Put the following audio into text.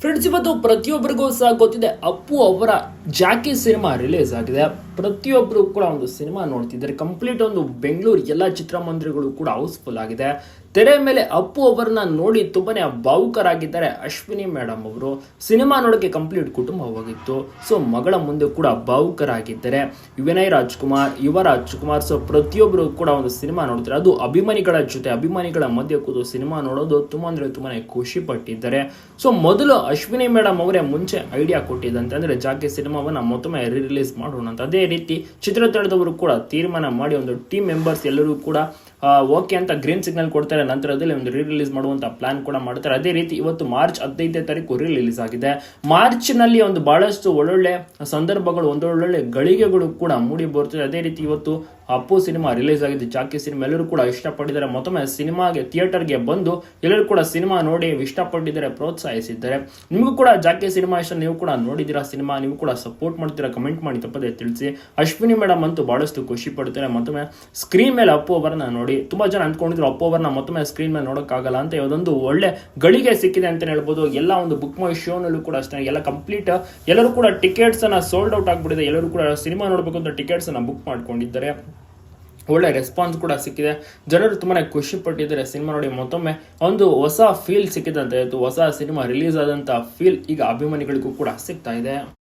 Friends ಇವತ್ತು ಪ್ರತಿಯೊಬ್ಬರಿಗೂ ಸಹ ಗೊತ್ತಿದೆ ಅಪ್ಪು ಅವರ ಜಾಕಿ ಸಿನಿಮಾ ರಿಲೀಸ್ ಆಗಿದೆ. ಪ್ರತಿಯೊಬ್ಬರು ಕೂಡ ಒಂದು ಸಿನಿಮಾ ನೋಡ್ತಿದ್ದಾರೆ. ಕಂಪ್ಲೀಟ್ ಒಂದು ಬೆಂಗಳೂರು ಎಲ್ಲ ಚಿತ್ರಮಂದಿರಗಳು ಕೂಡ ಹೌಸ್ಫುಲ್ ಆಗಿದೆ. ತೆರೆ ಮೇಲೆ ಅಪ್ಪು ಅವರನ್ನ ನೋಡಿ ತುಂಬಾ ಭಾವುಕರಾಗಿದ್ದಾರೆ ಅಶ್ವಿನಿ ಮೇಡಮ್ ಅವರು. ಸಿನಿಮಾ ನೋಡೋಕೆ ಕಂಪ್ಲೀಟ್ ಕುಟುಂಬ ಹೋಗಿತ್ತು ಸೊ, ಮಗಳ ಮುಂದೆ ಕೂಡ ಭಾವುಕರಾಗಿದ್ದಾರೆ. ವಿನಯ್ ರಾಜ್ಕುಮಾರ್, ಯುವ ರಾಜ್ಕುಮಾರ್. ಸೊ ಪ್ರತಿಯೊಬ್ಬರು ಕೂಡ ಒಂದು ಸಿನಿಮಾ ನೋಡ್ತಾರೆ. ಅದು ಅಭಿಮಾನಿಗಳ ಜೊತೆ, ಅಭಿಮಾನಿಗಳ ಮಧ್ಯೆ ಕೂತು ಸಿನಿಮಾ ನೋಡೋದು ತುಂಬ ಅಂದ್ರೆ ತುಂಬಾ ಖುಷಿ ಪಟ್ಟಿದ್ದಾರೆ. ಸೊ, ಮೊದಲು ಅಶ್ವಿನಿ ಮೇಡಮ್ ಅವರೇ ಮುಂಚೆ ಐಡಿಯಾ ಕೊಟ್ಟಿದ್ದಂತೆ ಅಂದ್ರೆ ಜಾಕಿ ಸಿನಿಮಾವನ್ನ ಮತ್ತೊಮ್ಮೆ ರಿಲೀಸ್ ಮಾಡೋಣ ಅಂತ. ಅದೇ ರೀತಿ ಚಿತ್ರತಂಡದವರು ಕೂಡ ತೀರ್ಮಾನ ಮಾಡಿ ಒಂದು ಟೀಮ್ ಮೆಂಬರ್ಸ್ ಎಲ್ಲರೂ ಕೂಡ ಓಕೆ ಅಂತ ಗ್ರೀನ್ ಸಿಗ್ನಲ್ ಕೊಡ್ತಾರೆ. ನಂತರದಲ್ಲಿ ಒಂದು ರೀ ರಿಲೀಸ್ ಮಾಡುವಂತ ಪ್ಲಾನ್ ಕೂಡ ಮಾಡ್ತಾರೆ. ಅದೇ ರೀತಿ ಇವತ್ತು ಮಾರ್ಚ್ ಹದಿನೈದನೇ ತಾರೀಕು ರೀ ರಿಲೀಸ್ ಆಗಿದೆ. ಮಾರ್ಚ್ನಲ್ಲಿ ಒಂದು ಬಹಳಷ್ಟು ಒಳ್ಳೊಳ್ಳೆ ಸಂದರ್ಭಗಳು, ಒಂದೊಳ್ಳೊಳ್ಳೆ ಗಳಿಗೆಗಳು ಕೂಡ ಮೂಡಿ ಬರುತ್ತದೆ. ಅದೇ ರೀತಿ ಇವತ್ತು ಅಪ್ಪು ಸಿನಿಮಾ ರಿಲೀಸ್ ಆಗಿದ್ದು ಜಾಕಿ ಸಿನಿಮಾ ಎಲ್ಲರೂ ಕೂಡ ಇಷ್ಟಪಟ್ಟಿದ್ದಾರೆ. ಮತ್ತೊಮ್ಮೆ ಸಿನಿಮಾಗೆ, ಥಿಯೇಟರ್ಗೆ ಬಂದು ಎಲ್ಲರೂ ಕೂಡ ಸಿನಿಮಾ ನೋಡಿ ಇಷ್ಟಪಟ್ಟಿದ್ದಾರೆ, ಪ್ರೋತ್ಸಾಹಿಸಿದ್ದಾರೆ. ನಿಮಗೂ ಕೂಡ ಜಾಕಿ ಸಿನಿಮಾ ಇಷ್ಟ, ನೀವು ಕೂಡ ನೋಡಿದ್ದೀರಾ ಸಿನಿಮಾ, ನೀವು ಕೂಡ ಸಪೋರ್ಟ್ ಮಾಡ್ತೀರಾ ಕಮೆಂಟ್ ಮಾಡಿ ತಪ್ಪದೆ ತಿಳಿಸಿ. ಅಶ್ವಿನಿ ಮೇಡಮ್ ಅಂತೂ ಬಹಳಷ್ಟು ಖುಷಿ ಪಡ್ತಾರೆ. ಮತ್ತೊಮ್ಮೆ ಸ್ಕ್ರೀನ್ ಮೇಲೆ ಅಪ್ಪು ಅವರನ್ನ ನೋಡಿ, ತುಂಬಾ ಜನ ಅಂದ್ಕೊಂಡಿದ್ರು ಅಪ್ಪು ಅವರನ್ನ, ಮತ್ತೊಮ್ಮೆ ಸ್ಕ್ರೀನ್ ಮೇಲೆ ನೋಡೋಕ್ಕಾಗಲ್ಲ ಅಂತ ಯಾವುದೊಂದು ಒಳ್ಳೆ ಗಳಿಗೆ ಸಿಕ್ಕಿದೆ ಅಂತ ಹೇಳ್ಬೋದು. ಎಲ್ಲ ಒಂದು ಬುಕ್ ಮೈ ಶೋನಲ್ಲೂ ಕೂಡ ಅಷ್ಟೇ, ಎಲ್ಲ ಕಂಪ್ಲೀಟ್ ಎಲ್ಲರೂ ಕೂಡ ಟಿಕೆಟ್ಸ್ ಅನ್ನ ಸೋಲ್ಡ್ ಔಟ್ ಆಗಿಬಿಟ್ಟಿದೆ. ಎಲ್ಲರೂ ಕೂಡ ಸಿನಿಮಾ ನೋಡಬೇಕು ಅಂತ ಟಿಕೆಟ್ಸ್ ಅನ್ನ ಬುಕ್ ಮಾಡ್ಕೊಂಡಿದ್ದಾರೆ. ಒಳ್ಳೆ ರೆಸ್ಪಾನ್ಸ್ ಕೂಡ ಸಿಕ್ಕಿದೆ. ಜನರು ತುಂಬಾನೇ ಖುಷಿ ಪಟ್ಟಿದ್ದಾರೆ. ಸಿನಿಮಾ ನೋಡಿ ಮತ್ತೊಮ್ಮೆ ಒಂದು ಹೊಸ ಫೀಲ್ ಸಿಕ್ಕಿದಂತೆ. ಹೊಸ ಸಿನಿಮಾ ರಿಲೀಸ್ ಆದಂತ ಫೀಲ್ ಈಗ ಅಭಿಮಾನಿಗಳಿಗೂ ಕೂಡ ಸಿಗ್ತಾ ಇದೆ.